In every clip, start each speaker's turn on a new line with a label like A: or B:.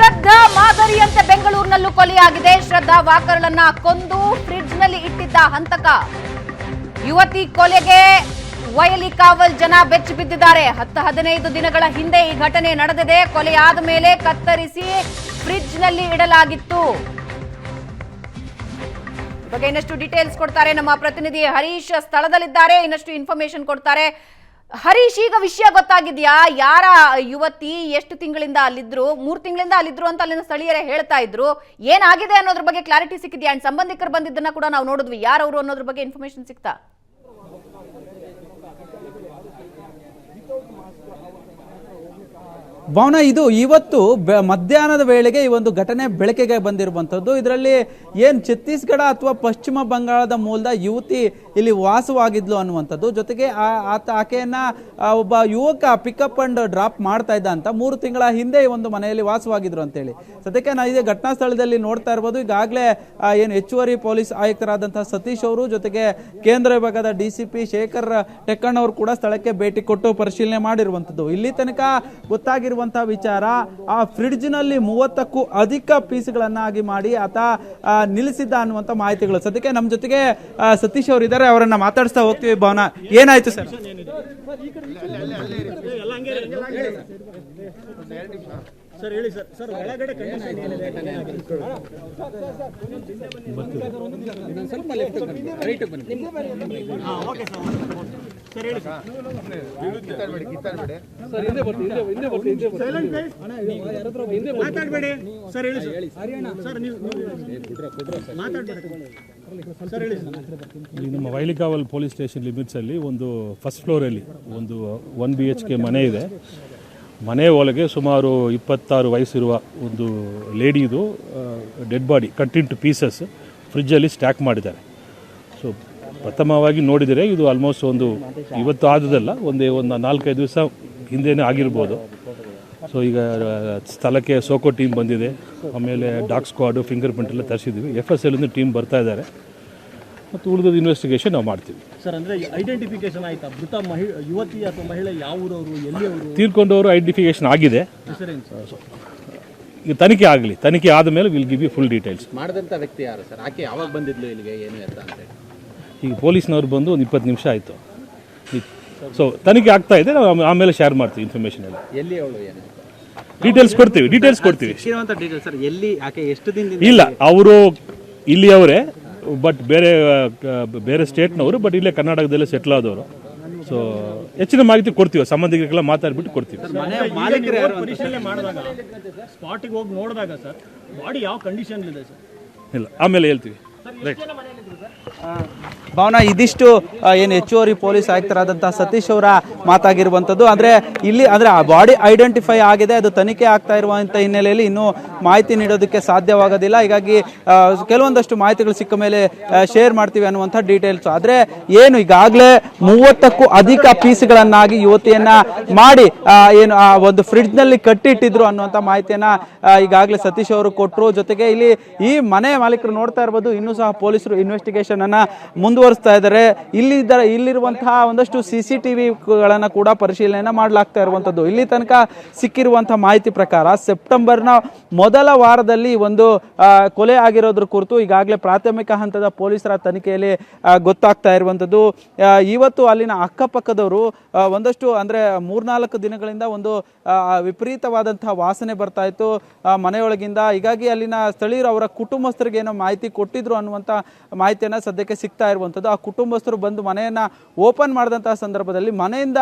A: ಶ್ರದ್ಧಾ ಮಾದರಿಯಂತೆ ಬೆಂಗಳೂರಿನಲ್ಲೂ ಕೊಲೆಯಾಗಿದೆ. ಶ್ರದ್ಧಾ ವಾಕರ್ಳನ್ನ ಕೊಂದು ಫ್ರಿಡ್ಜ್ನಲ್ಲಿ ಇಟ್ಟಿದ್ದ ಹಂತಕ. ಯುವತಿ ಕೊಲೆಗೆ ವಯಲಿ ಕಾವಲ್ ಜನ ಬೆಚ್ಚಿ ಬಿದ್ದಿದ್ದಾರೆ. ಹತ್ತು ಹದಿನೈದು ದಿನಗಳ ಹಿಂದೆ ಈ ಘಟನೆ ನಡೆದಿದೆ. ಕೊಲೆಯಾದ ಮೇಲೆ ಕತ್ತರಿಸಿ ಫ್ರಿಡ್ಜ್ನಲ್ಲಿ ಇಡಲಾಗಿತ್ತು. ಈ ಬಗ್ಗೆ ಇನ್ನಷ್ಟು ಡೀಟೇಲ್ಸ್ ಕೊಡ್ತಾರೆ ನಮ್ಮ ಪ್ರತಿನಿಧಿ ಹರೀಶ್ ಸ್ಥಳದಲ್ಲಿದ್ದಾರೆ. ಇನ್ನಷ್ಟು ಇನ್ಫಾರ್ಮೇಶನ್ ಕೊಡ್ತಾರೆ. ಹರೀಶ್, ಈಗ ವಿಷಯ ಗೊತ್ತಾಗಿದ್ಯಾ? ಯಾರ ಯುವತಿ ಎಷ್ಟು ತಿಂಗಳಿಂದ ಅಲ್ಲಿದ್ರು? ಮೂರ್ ತಿಂಗಳಿಂದ ಅಲ್ಲಿದ್ರು ಅಂತ ಅಲ್ಲಿನ ಸ್ಥಳೀಯರೇ ಹೇಳ್ತಾ ಇದ್ರು. ಏನಾಗಿದೆ ಅನ್ನೋದ್ರ ಬಗ್ಗೆ ಕ್ಲಾರಿಟಿ ಸಿಕ್ಕಿದ್ಯಾ? ಅಂಡ್ ಸಂಬಂಧಿಕರು ಬಂದಿದ್ದನ್ನ ಕೂಡ ನಾವು ನೋಡಿದ್ವಿ. ಯಾರವರು ಅನ್ನೋದ್ರ ಬಗ್ಗೆ ಇನ್ಫಾರ್ಮೇಶನ್ ಸಿಕ್ತಾ?
B: ಭವನ, ಇದು ಇವತ್ತು ಮಧ್ಯಾಹ್ನದ ವೇಳೆಗೆ ಈ ಒಂದು ಘಟನೆ ಬೆಳಕಿಗೆ ಬಂದಿರುವಂಥದ್ದು. ಇದರಲ್ಲಿ ಏನು ಛತ್ತೀಸ್ಗಢ ಅಥವಾ ಪಶ್ಚಿಮ ಬಂಗಾಳದ ಮೂಲದ ಯುವತಿ ಇಲ್ಲಿ ವಾಸವಾಗಿದ್ಲು ಅನ್ನುವಂಥದ್ದು. ಜೊತೆಗೆ ಆ- ಆತ, ಆಕೆಯನ್ನು ಒಬ್ಬ ಯುವಕ ಪಿಕಪ್ ಅಂಡ್ ಡ್ರಾಪ್ ಮಾಡ್ತಾ ಇದ್ದ ಅಂತ ಮೂರು ತಿಂಗಳ ಹಿಂದೆ ಈ ಒಂದು ಮನೆಯಲ್ಲಿ ವಾಸವಾಗಿದ್ರು ಅಂತೇಳಿ. ಸದ್ಯಕ್ಕೆ ನಾವು ಇದೇ ಘಟನಾ ಸ್ಥಳದಲ್ಲಿ ನೋಡ್ತಾ ಇರ್ಬೋದು. ಈಗಾಗಲೇ ಏನು ಹೆಚ್ಚುವರಿ ಪೊಲೀಸ್ ಆಯುಕ್ತರಾದಂಥ ಸತೀಶ್ ಅವರು, ಜೊತೆಗೆ ಕೇಂದ್ರ ವಿಭಾಗದ D C P Shekhar Tekkannavar ಕೂಡ ಸ್ಥಳಕ್ಕೆ ಭೇಟಿ ಕೊಟ್ಟು ಪರಿಶೀಲನೆ ಮಾಡಿರುವಂಥದ್ದು. ಇಲ್ಲಿ ತನಕ ಗೊತ್ತಾಗಿರುವಂತಹ ವಿಚಾರ ಆ ಫ್ರಿಡ್ಜ್ನಲ್ಲಿ ಮೂವತ್ತಕ್ಕೂ ಅಧಿಕ ಪೀಸ್ಗಳನ್ನಾಗಿ ಮಾಡಿ ಆತ ನಿಲ್ಲಿಸಿದ್ದ ಅನ್ನುವಂಥ ಮಾಹಿತಿಗಳು. ಸದ್ಯಕ್ಕೆ ನಮ್ಮ ಜೊತೆಗೆ ಸತೀಶ್ ಅವರು ಇದ್ದಾರೆ ಅವರನ್ನ ಮಾತಾಡಿಸ್ತಾ ಹೋಗ್ತೀವಿ ಭವನ. ಏನಾಯ್ತು ಸರ್?
C: ಸರ್ ಹೇಳಿ ಸರ್. ಸರ್ ಒಳಗಡೆ ಕಂಡೀಷನ್ ಸರ್ ಹೇಳಿ. ಸರ್ ಮಾತಾಡಬೇಡಿ. ಸರ್ ಹೇಳಿ ಸರ್. ಸರ್. ನೀವು ಮಾತಾಡಬೇಡಿ. ಸರ್ ಹೇಳಿ ಸರ್.
D: ಈ ನಮ್ಮ ವೈಲಿಕಾವಲ್ ಪೊಲೀಸ್ ಸ್ಟೇಷನ್ ಲಿಮಿಟ್ಸಲ್ಲಿ ಒಂದು ಫಸ್ಟ್ ಫ್ಲೋರಲ್ಲಿ ಒಂದು ಒನ್ ಬಿ ಎಚ್ ಕೆ ಮನೆ ಇದೆ. ಮನೆ ಒಳಗೆ ಸುಮಾರು ಇಪ್ಪತ್ತಾರು ವಯಸ್ಸಿರುವ ಒಂದು ಲೇಡಿದು dead body cut into pieces ಫ್ರಿಜ್ಜಲ್ಲಿ ಸ್ಟ್ಯಾಕ್ ಮಾಡಿದ್ದಾರೆ. ಪ್ರಥಮವಾಗಿ ನೋಡಿದರೆ ಇದು ಆಲ್ಮೋಸ್ಟ್ ಒಂದು ಇವತ್ತು ಆದದಲ್ಲ ಒಂದೇ ಒಂದು ನಾಲ್ಕೈದು ದಿವಸ ಹಿಂದೆನೇ ಆಗಿರ್ಬೋದು. ಸೊ ಈಗ ಸ್ಥಳಕ್ಕೆ ಸೋಕೋ ಟೀಮ್ ಬಂದಿದೆ. ಆಮೇಲೆ ಡಾಕ್ ಸ್ಕ್ವಾಡು ಫಿಂಗರ್ ಪ್ರಿಂಟ್ ಎಲ್ಲ ತರಿಸಿದ್ವಿ. ಎಫ್ ಎಸ್ ಎಲ್ ಟೀಮ್ ಬರ್ತಾ ಇದ್ದಾರೆ. ಮತ್ತು ಉಳಿದ ಇನ್ವೆಸ್ಟಿಗೇಷನ್ ನಾವು ಮಾಡ್ತೀವಿ.
C: ಸರ್ ಅಂದರೆ ಐಡೆಂಟಿಫಿಕೇಶನ್ ಆಯಿತಾ? ಮೃತ ಮಹಿ ಯುವತಿ ಅಥವಾ ಮಹಿಳೆ ಯಾವ ಊರವರು ಎಲ್ಲಿಯವರು?
D: ತೀರ್ಕೊಂಡವರು ಐಡೆಂಟಿಫಿಕೇಶನ್ ಆಗಿದೆ. ಈಗ ತನಿಖೆ ಆಗಲಿ. ತನಿಖೆ ಆದಮೇಲೆ will give you full details
E: ಮಾಡಿದಂಥ ವ್ಯಕ್ತಿ ಯಾರು ಸರ್ ಆಕೆ ಯಾವಾಗ ಬಂದಿದ್ಲು ಇಲ್ಲಿಗೆ? ಏನು ಅಂತ ಅಂತೇಳಿ
D: ಈಗ ಪೊಲೀಸ್ನವ್ರು ಬಂದು ಒಂದು ಇಪ್ಪತ್ತು ನಿಮಿಷ ಆಯಿತು. ಸೊ ತನಿಖೆ ಆಗ್ತಾ ಇದೆ ನಾವು ಆಮೇಲೆ ಶೇರ್ ಮಾಡ್ತೀವಿ ಇನ್ಫಾರ್ಮೇಷನ್ ಎಲ್ಲ.
E: ಎಲ್ಲಿ ಅವಳು ಏನು?
D: ಡೀಟೇಲ್ಸ್ ಕೊಡ್ತೀವಿ ಡೀಟೇಲ್ಸ್ ಕೊಡ್ತೀವಿ.
E: ಸಿಕ್ಕಿರುವಂಥ ಡೀಟೇಲ್ ಸರ್ ಎಲ್ಲಿ ಆಕೆ ಎಷ್ಟು ದಿನದಿಂದ
D: ಇಲ್ಲ ಅವರು ಇಲ್ಲಿಯವರೇ ಬಟ್ ಬೇರೆ ಬೇರೆ ಸ್ಟೇಟ್ನವರು ಬಟ್ ಇಲ್ಲೇ ಕರ್ನಾಟಕದಲ್ಲೇ ಸೆಟ್ಲ್ ಆದವರು. ಸೊ ಹೆಚ್ಚಿನ ಮಾಹಿತಿ ಕೊಡ್ತೀವಿ ಸಂಬಂಧಿಕರಿಗೆಲ್ಲ ಮಾತಾಡ್ಬಿಟ್ಟು ಕೊಡ್ತೀವಿ.
C: ಮಾಲೀಕರು ಯಾರು ಪರಿಶೀಲನೆ ಮಾಡಿದಾಗ ಸ್ಪಾಟಿಗೆ ಹೋಗಿ ನೋಡಿದಾಗ ಸರ್ ಬಾಡಿ ಯಾವ ಕಂಡೀಷನ್ ಇದೆ ಸರ್?
D: ಇಲ್ಲ ಆಮೇಲೆ ಹೇಳ್ತೀವಿ. ರೈಟ್
B: ಭವನ, ಇದಿಷ್ಟು ಏನು ಹೆಚ್ಚುವರಿ ಪೊಲೀಸ್ ಆಯುಕ್ತರಾದಂತಹ ಸತೀಶ್ ಅವರ ಮಾತಾಗಿರುವಂಥದ್ದು. ಅಂದ್ರೆ ಇಲ್ಲಿ, ಅಂದ್ರೆ ಆ ಬಾಡಿ ಐಡೆಂಟಿಫೈ ಆಗಿದೆ, ಅದು ತನಿಖೆ ಆಗ್ತಾ ಇರುವಂತ ಹಿನ್ನೆಲೆಯಲ್ಲಿ ಇನ್ನೂ ಮಾಹಿತಿ ನೀಡೋದಕ್ಕೆ ಸಾಧ್ಯವಾಗೋದಿಲ್ಲ. ಹೀಗಾಗಿ ಕೆಲವೊಂದಷ್ಟು ಮಾಹಿತಿಗಳು ಸಿಕ್ಕ ಮೇಲೆ ಶೇರ್ ಮಾಡ್ತೀವಿ ಅನ್ನುವಂಥ ಡೀಟೇಲ್ಸ್ ಆದ್ರೆ ಏನು, ಈಗಾಗಲೇ ಮೂವತ್ತಕ್ಕೂ ಅಧಿಕ ಪೀಸ್ಗಳನ್ನಾಗಿ ಯುವತಿಯನ್ನ ಮಾಡಿ ಏನು, ಆ, ಒಂದು ಫ್ರಿಡ್ಜ್ನಲ್ಲಿ ಕಟ್ಟಿಟ್ಟಿದ್ರು ಅನ್ನುವಂಥ ಮಾಹಿತಿಯನ್ನ ಈಗಾಗಲೇ ಸತೀಶ್ ಅವರು ಕೊಟ್ಟರು ಜೊತೆಗೆ ಇಲ್ಲಿ ಈ ಮನೆ ಮಾಲೀಕರು ನೋಡ್ತಾ ಇರ್ಬೋದು. ಇನ್ನೂ ಸಹ ಪೊಲೀಸರು ಇನ್ವೆಸ್ಟಿಗೇಷನ್ ಅನ್ನ ಮುಂದುವರಿಸ್ತಾ ಇದ್ದಾರೆ. ಇಲ್ಲಿ ಇಲ್ಲಿರುವಂತಹ ಒಂದಷ್ಟು ಸಿ ಸಿ ಟಿವಿಗಳನ್ನ ಕೂಡ ಪರಿಶೀಲನೆ ಮಾಡಲಾಗ್ತಾ ಇರುವಂತದ್ದು. ಇಲ್ಲಿ ತನಕ ಸಿಕ್ಕಿರುವಂತಹ ಮಾಹಿತಿ ಪ್ರಕಾರ ಸೆಪ್ಟೆಂಬರ್ನ ಮೊದಲ ವಾರದಲ್ಲಿ ಒಂದು ಕೊಲೆ ಆಗಿರೋದ್ರ ಕುರಿತು ಈಗಾಗಲೇ ಪ್ರಾಥಮಿಕ ಹಂತದ ಪೊಲೀಸರ ತನಿಖೆಯಲ್ಲಿ ಗೊತ್ತಾಗ್ತಾ ಇರುವಂತದ್ದು. ಆ, ಇವತ್ತು ಅಲ್ಲಿನ ಅಕ್ಕಪಕ್ಕದವರು ಒಂದಷ್ಟು ಅಂದ್ರೆ ಮೂರ್ನಾಲ್ಕು ದಿನಗಳಿಂದ ಒಂದು ವಿಪರೀತವಾದಂತಹ ವಾಸನೆ ಬರ್ತಾ ಇತ್ತು. ಮನೆಯೊಳಗಿಂದ ಹೀಗಾಗಿ ಅಲ್ಲಿನ ಸ್ಥಳೀಯರು ಅವರ ಕುಟುಂಬಸ್ಥರಿಗೆ ಏನೋ ಮಾಹಿತಿ ಕೊಟ್ಟಿದ್ರು ಅನ್ನುವಂಥ ಮಾಹಿತಿಯನ್ನ ಸದ್ಯಕ್ಕೆ ಸಿಗ್ತಾ ಇರುವಂಥದ್ದು. ಆ ಕುಟುಂಬಸ್ಥರು ಬಂದು ಮನೆಯನ್ನು ಓಪನ್ ಮಾಡಿದಂಥ ಸಂದರ್ಭದಲ್ಲಿ ಮನೆಯಿಂದ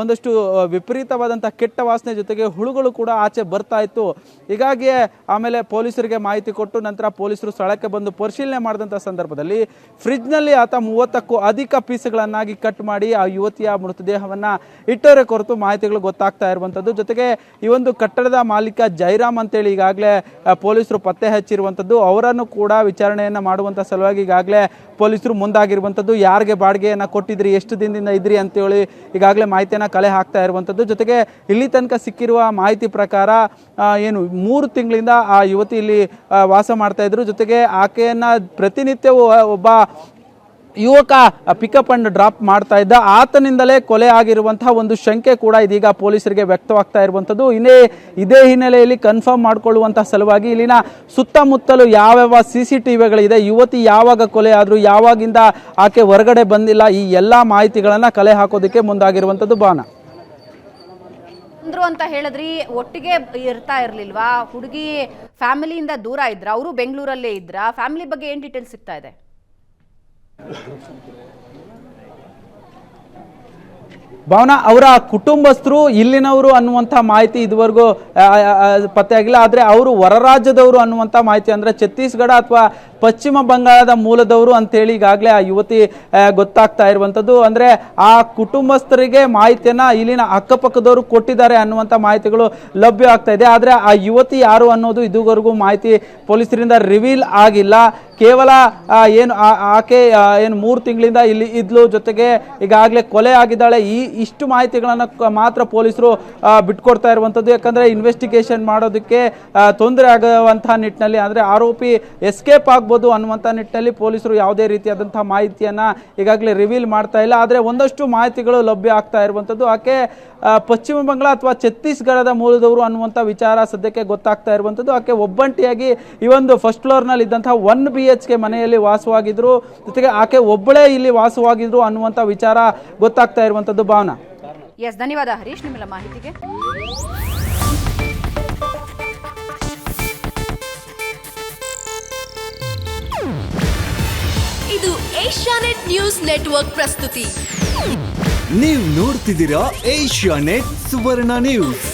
B: ಒಂದಷ್ಟು ವಿಪರೀತವಾದಂಥ ಕೆಟ್ಟ ವಾಸನೆ ಜೊತೆಗೆ ಹುಳುಗಳು ಕೂಡ ಆಚೆ ಬರ್ತಾ ಇತ್ತು. ಹೀಗಾಗಿ ಆಮೇಲೆ ಪೊಲೀಸರಿಗೆ ಮಾಹಿತಿ ಕೊಟ್ಟು ನಂತರ ಪೊಲೀಸರು ಸ್ಥಳಕ್ಕೆ ಬಂದು ಪರಿಶೀಲನೆ ಮಾಡಿದಂಥ ಸಂದರ್ಭದಲ್ಲಿ ಫ್ರಿಜ್ನಲ್ಲಿ ಆತ ಮೂವತ್ತಕ್ಕೂ ಅಧಿಕ ಪೀಸ್ಗಳನ್ನಾಗಿ ಕಟ್ ಮಾಡಿ ಆ ಯುವತಿಯ ಮೃತದೇಹವನ್ನು ಇಟ್ಟರೆ ಕೊರತು ಮಾಹಿತಿಗಳು ಗೊತ್ತಾಗ್ತಾ ಇರುವಂಥದ್ದು. ಜೊತೆಗೆ ಈ ಒಂದು ಕಟ್ಟಡದ ಮಾಲೀಕ ಜೈರಾಮ್ ಅಂತೇಳಿ ಈಗಾಗಲೇ ಪೊಲೀಸರು ಪತ್ತೆ ಹಚ್ಚಿರುವಂಥದ್ದು. ಅವರನ್ನು ಕೂಡ ವಿಚಾರಣೆಯನ್ನು ಮಾಡುವಂಥ ಸಲುವಾಗಿ ಈಗಾಗಲೇ ಪೊಲೀಸರು ಮುಂದಾಗಿರುವಂಥದ್ದು, ಯಾರಿಗೆ ಬಾಡಿಗೆಯನ್ನು ಕೊಟ್ಟಿದ್ರಿ ಎಷ್ಟು ದಿನದಿಂದ ಇದ್ರಿ ಅಂತೇಳಿ ಈಗಾಗಲೇ ಮಾಹಿತಿಯನ್ನು ಕಲೆ ಹಾಕ್ತಾ ಇರುವಂಥದ್ದು. ಜೊತೆಗೆ ಇಲ್ಲಿ ತನಕ ಸಿಕ್ಕಿರುವ ಮಾಹಿತಿ ಪ್ರಕಾರ ಏನು, ಮೂರು ತಿಂಗಳಿಂದ ಆ ಯುವತಿ ಇಲ್ಲಿ ವಾಸ ಮಾಡ್ತಾಯಿದ್ರು ಜೊತೆಗೆ ಆಕೆಯನ್ನು ಪ್ರತಿನಿತ್ಯವೂ ಒಬ್ಬ ಯುವಕ ಪಿಕಪ್ ಅಂಡ್ ಡ್ರಾಪ್ ಮಾಡ್ತಾ ಇದ್ದ. ಆತನಿಂದಲೇ ಕೊಲೆ ಆಗಿರುವಂತಹ ಒಂದು ಶಂಕೆ ಕೂಡ ಇದೀಗ ಪೊಲೀಸರಿಗೆ ವ್ಯಕ್ತವಾಗ್ತಾ ಇರುವಂಥದ್ದು. ಇನ್ನೇ ಇದೇ ಹಿನ್ನೆಲೆಯಲ್ಲಿ ಕನ್ಫರ್ಮ್ ಮಾಡಿಕೊಳ್ಳುವಂತಹ ಸಲುವಾಗಿ ಇಲ್ಲಿನ ಸುತ್ತಮುತ್ತಲು ಯಾವ್ಯಾವ ಸಿ ಸಿ ಟಿ ವಿಗಳಿದೆ ಯುವತಿ ಯಾವಾಗ ಕೊಲೆ ಆದರೂ ಯಾವಾಗಿಂದ ಆಕೆ ಹೊರಗಡೆ ಬಂದಿಲ್ಲ, ಈ ಎಲ್ಲ ಮಾಹಿತಿಗಳನ್ನು ಕಲೆ ಹಾಕೋದಕ್ಕೆ ಮುಂದಾಗಿರುವಂಥದ್ದು
A: ಬಾನ ಅಂತ ಹೇಳಿದ್ರಿ, ಒಟ್ಟಿಗೆ ಇರ್ತಾ ಇರ್ಲಿಲ್ವಾ? ಹುಡುಗಿ ಫ್ಯಾಮಿಲಿಯಿಂದ ದೂರ ಇದ್ರ, ಅವರು ಬೆಂಗಳೂರಲ್ಲೇ ಇದ್ರ ಫ್ಯಾಮಿಲಿ ಬಗ್ಗೆ ಏನ್ ಡೀಟೇಲ್ಸ್ ಸಿಗ್ತಾ ಇದೆ?
B: ಭಾವನಾ, ಅವರ ಕುಟುಂಬಸ್ಥರು ಇಲ್ಲಿನವರು ಅನ್ನುವಂಥ ಮಾಹಿತಿ ಇದುವರೆಗೂ ಪತ್ತೆ ಆಗಿಲ್ಲ. ಆದರೆ ಅವರು ಹೊರ ರಾಜ್ಯದವರು ಅನ್ನುವಂಥ ಮಾಹಿತಿ, ಅಂದರೆ ಛತ್ತೀಸ್ಗಢ ಅಥವಾ ಪಶ್ಚಿಮ ಬಂಗಾಳದ ಮೂಲದವರು ಅಂತೇಳಿ ಈಗಾಗಲೇ ಆ ಯುವತಿ ಗೊತ್ತಾಗ್ತಾ ಇರುವಂಥದ್ದು. ಅಂದರೆ ಆ ಕುಟುಂಬಸ್ಥರಿಗೆ ಮಾಹಿತಿಯನ್ನು ಇಲ್ಲಿನ ಅಕ್ಕಪಕ್ಕದವರು ಕೊಟ್ಟಿದ್ದಾರೆ ಅನ್ನುವಂಥ ಮಾಹಿತಿಗಳು ಲಭ್ಯ ಆಗ್ತಾ ಇದೆ. ಆದರೆ ಆ ಯುವತಿ ಯಾರು ಅನ್ನೋದು ಇದುವರೆಗೂ ಮಾಹಿತಿ ಪೊಲೀಸರಿಂದ ರಿವೀಲ್ ಆಗಿಲ್ಲ. ಕೇವಲ ಏನು ಆಕೆ ಏನು ಮೂರು ತಿಂಗಳಿಂದ ಇಲ್ಲಿ ಇದ್ಲು ಜೊತೆಗೆ ಈಗಾಗಲೇ ಕೊಲೆ ಆಗಿದ್ದಾಳೆ. ಈ ಇಷ್ಟು ಮಾಹಿತಿಗಳನ್ನು ಮಾತ್ರ ಪೊಲೀಸರು ಬಿಟ್ಕೊಡ್ತಾ ಇರುವಂಥದ್ದು. ಯಾಕಂದರೆ ಇನ್ವೆಸ್ಟಿಗೇಷನ್ ಮಾಡೋದಕ್ಕೆ ತೊಂದರೆ ಆಗುವಂತಹ ನಿಟ್ಟಿನಲ್ಲಿ, ಅಂದರೆ ಆರೋಪಿ ಎಸ್ಕೇಪ್ ಆಗ್ಬೋದು ಅನ್ನುವಂಥ ನಿಟ್ಟಿನಲ್ಲಿ ಪೊಲೀಸರು ಯಾವುದೇ ರೀತಿಯಾದಂಥ ಮಾಹಿತಿಯನ್ನು ಈಗಾಗಲೇ ರಿವೀಲ್ ಮಾಡ್ತಾ ಇಲ್ಲ. ಆದರೆ ಒಂದಷ್ಟು ಮಾಹಿತಿಗಳು ಲಭ್ಯ ಆಗ್ತಾ ಇರುವಂಥದ್ದು. ಆಕೆ ಪಶ್ಚಿಮ ಬಂಗಾಳ ಅಥವಾ ಛತ್ತೀಸ್ಗಢದ ಮೂಲದವರು ಅನ್ನುವಂಥ ವಿಚಾರ ಸದ್ಯಕ್ಕೆ ಗೊತ್ತಾಗ್ತಾ ಇರುವಂಥದ್ದು. ಆಕೆ ಒಬ್ಬಂಟಿಯಾಗಿ ಈ ಒಂದು ಫಸ್ಟ್ ಫ್ಲೋರ್ನಲ್ಲಿ ಇದ್ದಂಥ ಒನ್ ಬಿ ಎಚ್ ಕೆ ಮನೆಯಲ್ಲಿ ವಾಸವಾಗಿದ್ರು ಜೊತೆಗೆ ಆಕೆ ಒಬ್ಬಳೇ ಇಲ್ಲಿ ವಾಸವಾಗಿದ್ರು ಅನ್ನುವಂಥ ವಿಚಾರ ಗೊತ್ತಾಗ್ತಾ ಇರುವಂಥದ್ದು ಭಾವನಾ.
A: ಎಸ್ ಧನ್ಯವಾದ ಹರೀಶ್ ನಿಮ್ಮೆಲ್ಲ ಮಾಹಿತಿಗೆ.
F: ಇದು ಏಷ್ಯಾನೆಟ್ ನ್ಯೂಸ್ ನೆಟ್ವರ್ಕ್ ಪ್ರಸ್ತುತಿ.
G: ನೀವು ನೋಡ್ತಿದ್ದೀರಾ ಏಷ್ಯಾ ನೆಟ್ ಸುವರ್ಣ ನ್ಯೂಸ್.